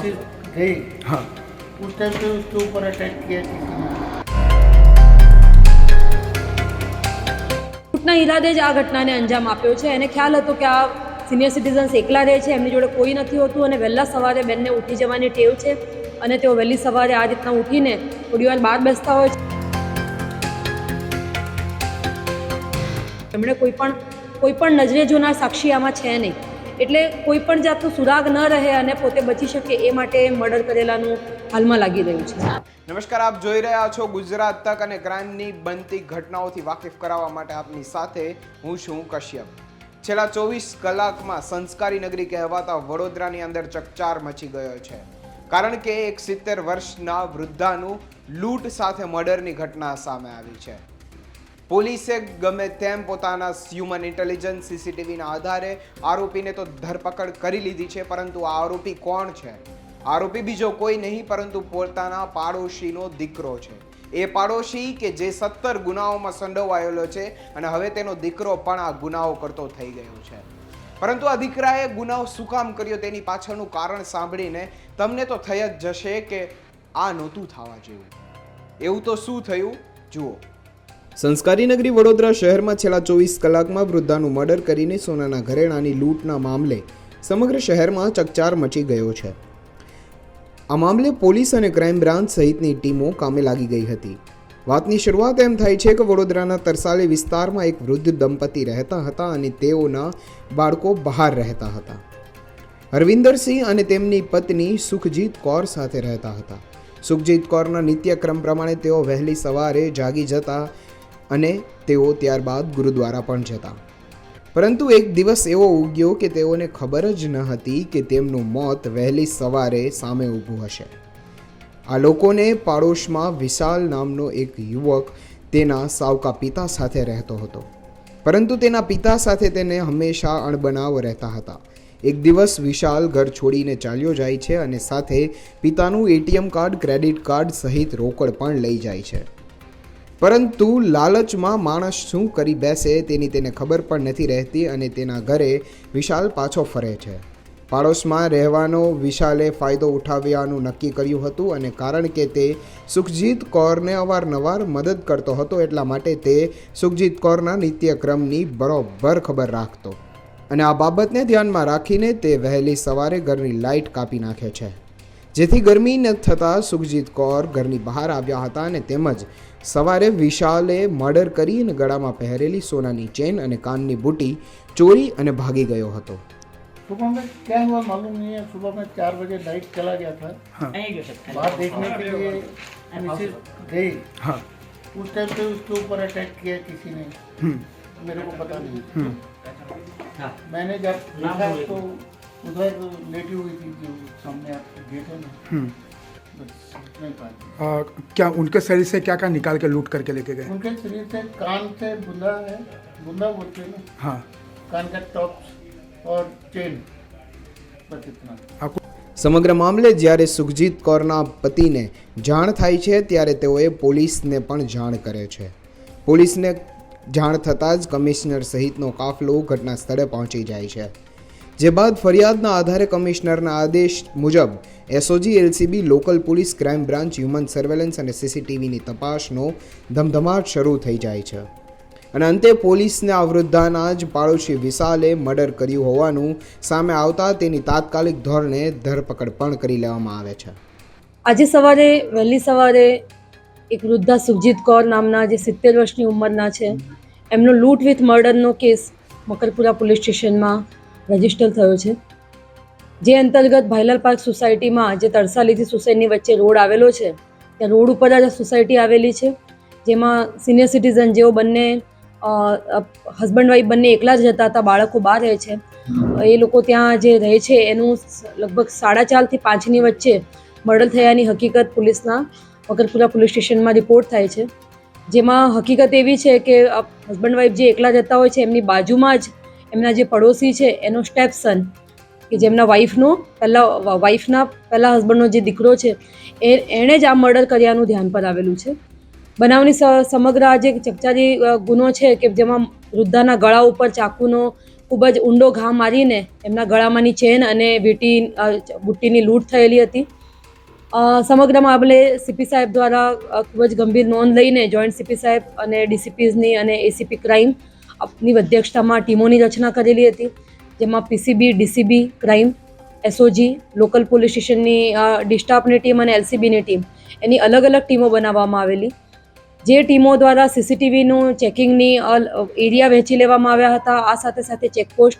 Mrs गई हाँ उस टाइम पे उसके ऊपर अटैक किया किसी ने લૂંટના ઈરાદે જ આ ઘટનાને અંજામ આપ્યો છે એને ખ્યાલ હતો કે આ સિનિયર સિટીઝન્સ એકલા રહે છે એમની જોડે કોઈ નથી હોતું અને વહેલા સવારે બેનને ઉઠી જવાની ટેવ છે અને તેઓ વહેલી સવારે આ રીતના ઉઠીને થોડી વાર બહાર બેસતા હોય છે એમણે કોઈ પણ કોઈ પણ નજરે જોનાર સાક્ષી આમાં છે નહીં એટલે કોઈ પણ જાતનું સુરાગ ન રહે અને પોતે બચી શકે એ માટે મર્ડર કરેલાનું હાલમાં લાગી રહ્યું છે. નમસ્કાર, આપ જોઈ રહ્યા છો ગુજરાત તક અને ક્રાઇમની બનતી ઘટનાઓથી વાકેફ કરાવવા માટે આપની સાથે હું છું કશ્યપ. છેલ્લા ચોવીસ કલાકમાં સંસ્કારી નગરી કહેવાતા વડોદરાની અંદર ચકચાર મચી ગયો છે. કારણ કે એક સિત્તેર વર્ષના વૃદ્ધાનું લૂંટ સાથે મર્ડરની ઘટના સામે આવી છે. પોલીસે ગમે તેમ પોતાના હ્યુમન ઇન્ટેલિજન્સ સીસીટીવીના આધારે આરોપીને તો ધરપકડ કરી લીધી છે, પરંતુ આ આરોપી કોણ છે? આરોપી બીજો કોઈ નહીં, પરંતુ પોતાના પાડોશીનો દીકરો છે. એ પાડોશી કે જે સત્તર ગુનાઓમાં સંડોવાયેલો છે અને હવે તેનો દીકરો પણ આ ગુનાઓ કરતો થઈ ગયો છે. પરંતુ આ દીકરાએ ગુનાઓ શું કામ કર્યો તેની પાછળનું કારણ સાંભળીને તમને તો થઈ જ જશે કે આ નહોતું થવા જેવું. એવું તો શું થયું? જુઓ. સંસ્કારી નગરી વડોદરા શહેરમાં છેલ્લા ચોવીસ કલાકમાં વૃદ્ધાનું મર્ડર કરીને સોનાના ઘરેણાની લૂંટના મામલે સમગ્ર શહેરમાં ચકચાર મચી ગયો છે. આ મામલે પોલીસ અને ક્રાઇમ બ્રાન્ચ સહિતની ટીમો કામે લાગી ગઈ હતી. વાતની શરૂઆત એમ થાય છે કે વડોદરાના તરસાલી વિસ્તારમાં એક વૃદ્ધ દંપતી રહેતા હતા અને તેઓના બાળકો બહાર રહેતા હતા. હરવિંદરસિંહ અને તેમની પત્ની સુખજીત કૌર સાથે રહેતા હતા. સુખજીત કૌરના નિત્યક્રમ પ્રમાણે તેઓ વહેલી સવારે જાગી જતા અને તેઓ ત્યારબાદ ગુરુદ્વારા પણ જતા. પરંતુ એક દિવસ એવો ઉગ્યો કે તેઓને ખબર જ ન હતી કે તેમનું મોત વહેલી સવારે સામે ઊભું હશે. આ લોકોને પાડોશમાં વિશાલ નામનો એક યુવક તેના સાવકા પિતા સાથે રહેતો હતો. પરંતુ તેના પિતા સાથે તેને હંમેશા અણબનાવ રહેતા હતા. એક દિવસ વિશાલ ઘર છોડીને ચાલ્યો જાય છે અને સાથે પિતાનું એટીએમ કાર્ડ, ક્રેડિટ કાર્ડ સહિત રોકડ પણ લઈ જાય છે. પરંતુ લાલચમાં માણસ શું કરી બેસે તેની તેને ખબર પણ નથી રહેતી અને તેના ઘરે વિશાલ પાછો ફરે છે. પાડોશમાં રહેવાનો વિશાલે ફાયદો ઉઠાવ્યાનું નક્કી કર્યું હતું અને કારણ કે તે સુખજીત કૌરને અવારનવાર મદદ કરતો હતો એટલા માટે તે સુખજીત કૌરના નિત્યક્રમની બરોબર ખબર રાખતો. અને આ બાબતને ધ્યાનમાં રાખીને તે વહેલી સવારે ઘરની લાઇટ કાપી નાખે છે. જેથી ગરમી ન થતાં સુખજીત કૌર ઘરની બહાર આવ્યા હતા અને તેમજ સવારે વિશાલે મર્ડર કરીને ગળામાં પહેરેલી સોનાની ચેન અને કાનની બુટી ચોરી અને ભાગી ગયો હતો सुबह में क्या हुआ मालूम नहीं है सुबह में चार बजे लाइट चला गया था बाहर देखने के लिए मिसेज गई हाँ उस टाइम पे उसके ऊपर अटैक किया किसी ने मेरे को पता नहीं मैंने जब देखा तो उधर लेटी हुई थी जो सामने आप गेट है ना बस इतना ही बात आ, क्या उनके शरीर से क्या क्या निकाल के लूट करके लेके गए उनके शरीर से कान से बुंदा है बुंदा बोलते हैं ना हाँ कान का टॉप और चेन बस इतना आपको સમગ્ર મામલે જ્યારે સુખજીત કૌરના પતિને જાણ થાય છે ત્યારે તેઓએ પોલીસને પણ જાણ કરે છે પોલીસને જાણ થતાં જ કમિશનર સહિતનો કાફલો ઘટના સ્થળે પહોંચી જાય છે જે બાદ ફરિયાદના આધારે કમિશનરના આદેશ મુજબ SOG LCB local police, crime branch, human surveillance અને સીસીટીવીની તપાસનો ધમધમાટ શરૂ થઈ જાય છે. અને અંતે પોલીસને આ વૃદ્ધાના જ પાડોશી વિશાલે મર્ડર કર્યું હોવાનું સામે આવતા તેની તાત્કાલિક ધોરણે ધરપકડ પણ કરી લેવામાં આવે છે. આજે સવારે, વહેલી સવારે એક વૃદ્ધા સુખજીત કૌર નામના જે સિત્તેર વર્ષની ઉંમરના છે, એમનો લૂંટ વિથ મર્ડરનો કેસ મકરપુરા પોલીસ સ્ટેશનમાં રજિસ્ટર થયો છે. જે અંતર્ગત ભાઈલાલ પાર્ક સોસાયટીમાં જે તરસાલીથી સોસાયટીની વચ્ચે રોડ આવેલો છે, ત્યાં રોડ ઉપર જ આ સોસાયટી આવેલી છે. જેમાં સિનિયર સિટીઝન જેઓ બંને હસબન્ડ વાઈફ બંને એકલા જ જતા હતા, બાળકો બહાર રહે છે. એ લોકો ત્યાં જે રહે છે, એનું લગભગ સાડા ચારથી પાંચની વચ્ચે મર્ડર થયાની હકીકત પોલીસના વગરપુરા પોલીસ સ્ટેશનમાં રિપોર્ટ થાય છે. જેમાં હકીકત એવી છે કે હસબન્ડ વાઈફ જે એકલા જતા હોય છે, એમની બાજુમાં જ એમના જે પડોશી છે, એનો સ્ટેપ સન કે જેમના વાઈફનો પહેલાં વાઈફના પહેલાં હસબન્ડનો જે દીકરો છે, એ, એણે જ આ મર્ડર કર્યાનું ધ્યાન પર આવેલું છે. બનાવની સમગ્ર આ જે ચકચારી ગુનો છે કે જેમાં વૃદ્ધાના ગળા ઉપર ચાકુનો ખૂબ જ ઊંડો ઘા મારીને એમના ગળામાંની ચેન અને વીટી બુટ્ટીની લૂંટ થયેલી હતી. સમગ્ર મામલે સીપી સાહેબ દ્વારા ખૂબ જ ગંભીર નોંધ લઈને જોઈન્ટ સીપી સાહેબ અને ડીસીપીઝની અને એસીપી ક્રાઇમ ની અધ્યક્ષતામાં ટીમોની રચના કરેલી હતી, જેમાં PCB, DCB, crime, SOG, local police સ્ટેશનની ડિસ્ટાફની ટીમ અને એલસીબીની ટીમ. એની અલગ અલગ ટીમો બનાવવામાં આવેલી. જે ટીમો દ્વારા સીસીટીવીનું ચેકિંગની એરિયા વહેંચી લેવામાં આવ્યા હતા. આ સાથે સાથે ચેકપોસ્ટ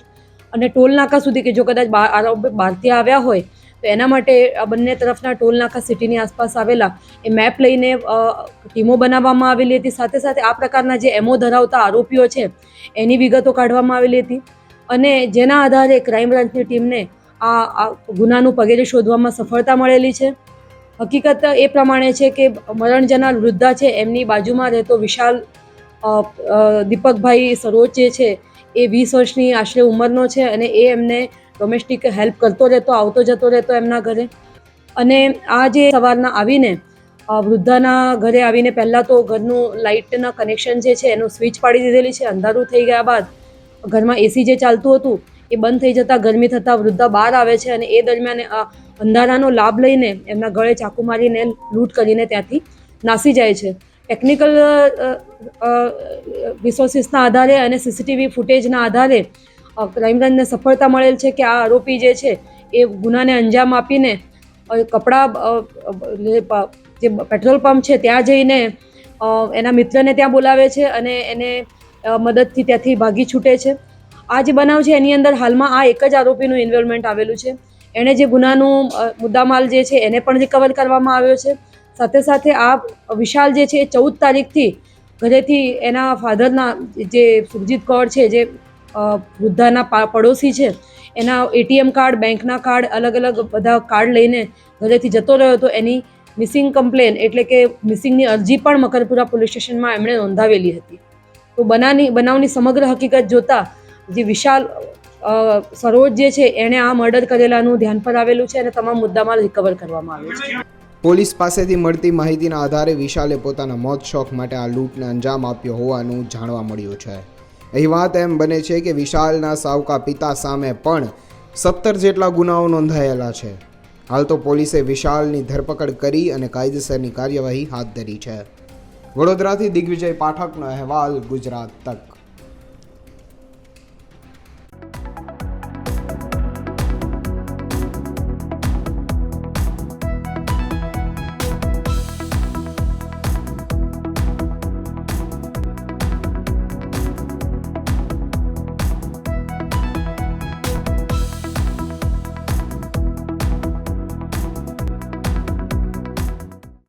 અને ટોલ નાકા સુધી કે જો કદાચ બહાર બહારથી આવ્યા હોય તો એના માટે આ બંને તરફના ટોલ નાકા સિટીની આસપાસ આવેલા એ મેપ લઈને ટીમો બનાવવામાં આવેલી હતી. સાથે સાથે આ પ્રકારના જે એમઓ ધરાવતા આરોપીઓ છે, એની વિગતો કાઢવામાં આવેલી હતી. અને જેના આધારે ક્રાઇમ બ્રાન્ચની ટીમને આ ગુનાનું પગેરે શોધવામાં સફળતા મળેલી છે. હકીકત એ પ્રમાણે છે કે મરણ જનાર વૃદ્ધા છે, એમની બાજુમાં રહેતો વિશાલ દીપકભાઈ સરોજ જે છે, એ વીસ વર્ષની આશરે ઉંમરનો છે અને એ એમને ડોમેસ્ટિક હેલ્પ કરતો રહેતો, આવતો જતો રહેતો એમના ઘરે. અને આ જે સવારના આવીને વૃદ્ધાના ઘરે આવીને પહેલાં તો ઘરનું લાઇટના કનેક્શન જે છે એનું સ્વિચ પાડી દીધેલી છે, અંધારું થઈ ગયા બાદ ઘરમાં એસી જે ચાલતું હતું, એ બંધ થઈ જતાં ગરમી થતાં વૃદ્ધા બહાર આવે છે અને એ દરમિયાન અંધારાનો લાભ લઈને એમના ગળે ચાકુ મારીને લૂંટ કરીને ત્યાંથી નાસી જાય છે. ટેકનિકલ રિસોર્સિસના આધારે અને સીસીટીવી ફૂટેજના આધારે ક્રાઇમ બ્રાન્ચને સફળતા મળેલ છે કે આ આરોપી જે છે એ ગુનાને અંજામ આપીને કપડાં જે પેટ્રોલ પંપ છે ત્યાં જઈને એના મિત્રને ત્યાં બોલાવે છે અને એને મદદથી ત્યાંથી ભાગી છૂટે છે. આ જે બનાવ છે એની અંદર હાલમાં આ એક જ આરોપીનું ઇન્વોલ્વમેન્ટ આવેલું છે. એણે જે ગુનાનું મુદ્દામાલ જે છે એને પણ રિકવર કરવામાં આવ્યો છે. સાથે સાથે આ વિશાલ જે છે એ ચૌદ તારીખથી ઘરેથી એના ફાધરના જે સુરજીત કૌર છે જે વૃદ્ધાના પડોશી છે, એના એટીએમ કાર્ડ, બેંકના કાર્ડ અલગ અલગ બધા કાર્ડ લઈને ઘરેથી જતો રહ્યો હતો, એની મિસિંગ કમ્પ્લેન એટલે કે મિસિંગની અરજી પણ મકરપુરા પોલીસ સ્ટેશનમાં એમણે નોંધાવેલી હતી. તો બનાવની બનાવની સમગ્ર હકીકત જોતા જે વિશાલ સરોજ જે છે, એણે આ મર્ડર કરેલાનું ધ્યાન પર આવેલું છે અને તમામ મુદ્દામાં રિકવર કરવામાં આવ્યો છે. પોલીસ પાસેથી મળતી માહિતીના આધારે વિશાલે પોતાના મોત શોખ માટે આ લૂંટને અંજામ આપ્યો હોવાનું જાણવા મળ્યું છે. અહીં વાત એમ બને છે કે વિશાલના સાવકા પિતા સામે પણ સત્તર જેટલા ગુનાઓ નોંધાયેલા છે. હાલ તો પોલીસે વિશાલની ધરપકડ કરી અને કાયદેસરની કાર્યવાહી હાથ ધરી છે. વડોદરાથી દિગ્વિજય પાઠકનો અહેવાલ ગુજરાત તક.